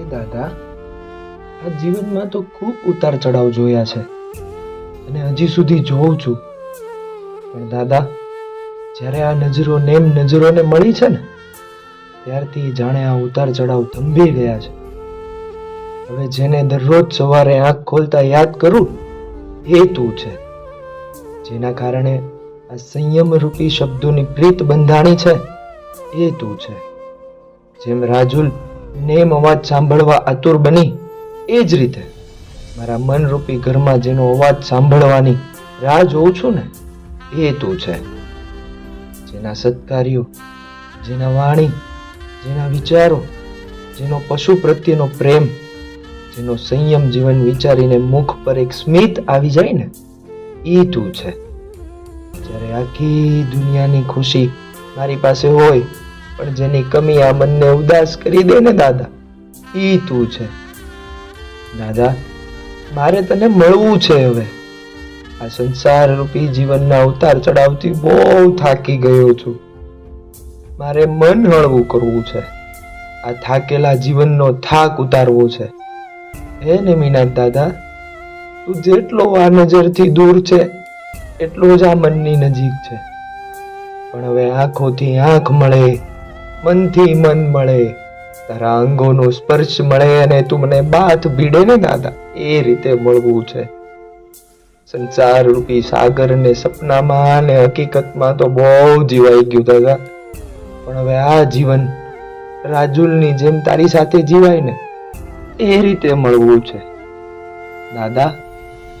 એ દાદા? આ જીવનમાં તો ખૂબ ઉતાર ચઢાવ જોયા છે. અને હજી સુધી જોઉં છું. પણ દાદા, જ્યારે આ નજરો નેમ નજરોને મળી છે ને, ત્યારથી જાણે આ ઉતાર ચઢાવ થંભી ગયા છે. હવે જેને દરરોજ સવારે આંખ ખોલતા યાદ કરું, એ તું છે. જેના કારણે આ સંયમ રૂપી શબ્દોની પ્રીત બંધાણી છે, એ તું છે. જેમ રાજુલ નેમ અવાજ સાંભળવા આતુર બની. એ જ રીતે મારા મનરૂપી ઘરમાં જેનો અવાજ સાંભળવાની રાહ જોઉં છું ને, એ તું છે. જેના સત્કાર્યો, જેના વાણી, જેના વિચારો, જેનો પશુ પ્રત્યેનો પ્રેમ, જેનો સંયમ જીવન વિચારીને મુખ પર એક સ્મિત આવી જાય ને, એ તું છે. જ્યારે આખી દુનિયાની ખુશી મારી પાસે હોય પણ જેની કમી આ મનને ઉદાસ કરી દે ને દાદા, ઈ તું છે. દાદા, મારે તને મળવું છે હવે. આ સંસાર રૂપી જીવનના અવતાર ચડાવતી બહુ થાકી ગયો છું. મારે મન હળવું કરવું છે. આ થાકેલા જીવનનો થાક ઉતારવો છે. હે ને મીનાથ દાદા, તું જેટલો આ નજરથી દૂર છે, એટલો જ આ મનની નજીક છે. પણ હવે આંખોથી આંખ મળે. મનથી મન મળે તારા અંગોનો સ્પર્શ મળે અને તું મને બાથ ભીડે ને દાદા એ રીતે મળવું છે. સંસાર રૂપી સાગર ને સપનામાં અને હકીકતમાં તો બહુ જીવાઈ ગયું દાદા. પણ હવે આ જીવન રાજુલની જેમ તારી સાથે જીવાય ને, એ રીતે મળવું છે. દાદા,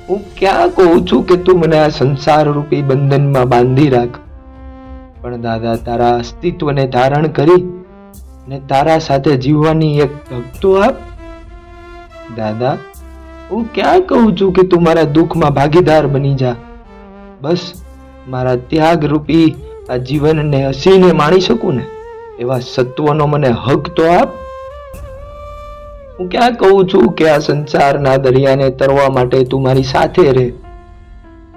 હું ક્યાં કહું છું કે તું મને આ સંસાર રૂપી બંધનમાં બાંધી રાખ. પણ દાદા તારા અસ્તિત્વને ધારણ કરી ને તારા સાથે જીવવાની એક તક તો આપ. દાદા, હું ક્યાં કહું છું કે તું મારા દુઃખમાં ભાગીદાર બની જા? બસ, મારા ત્યાગ રૂપી આ જીવનને હસીને માણી શકું ને, એવા સત્વનો મને હક તો આપ. હું ક્યાં કહું છું કે આ સંસારના દરિયાને તરવા માટે તું મારી સાથે રહે.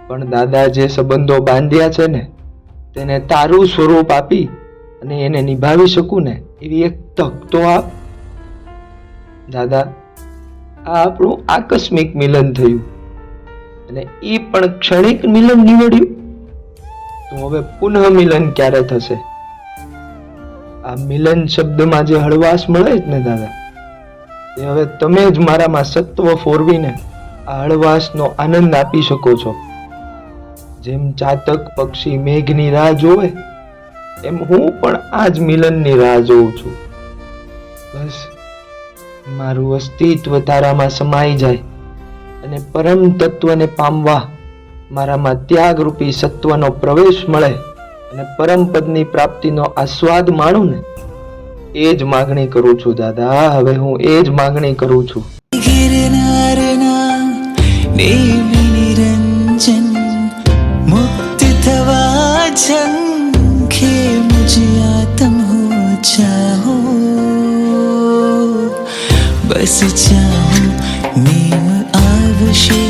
પણ દાદા, જે સંબંધો બાંધ્યા છે ને તેને તારું સ્વરૂપ આપી અને એને નિભાવી શકું ને, એવી એક તક તો આપ. દાદા, આ આપણું આકસ્મિક મિલન થયું અને એ પણ ક્ષણિક મિલન નીવડ્યું. તો હવે પુનઃ મિલન ક્યારે થશે? આ મિલન શબ્દમાં જે હળવાશ મળે જ ને, દાદા એ હવે તમે જ મારામાં સત્વ ફોરવીને આ હળવાશનો આનંદ આપી શકો છો. જેમ ચાતક પક્ષી મેઘની રાહ જોવે, એમ હું પણ આ જ મિલનની રાહ જોઉં છું. બસ, મારું અસ્તિત્વ તારામાં સમાઈ જાય અને પરમ તત્વને પામવા મારામાં ત્યાગરૂપી સત્વનો પ્રવેશ મળે અને પરમ પદની પ્રાપ્તિનો આસ્વાદ માણું ને. એ જ માગણી કરું છું દાદા, હવે હું એ જ માગણી કરું છું. संखे मुझिया तुम हो जाओ बस चाहो नेम आवशे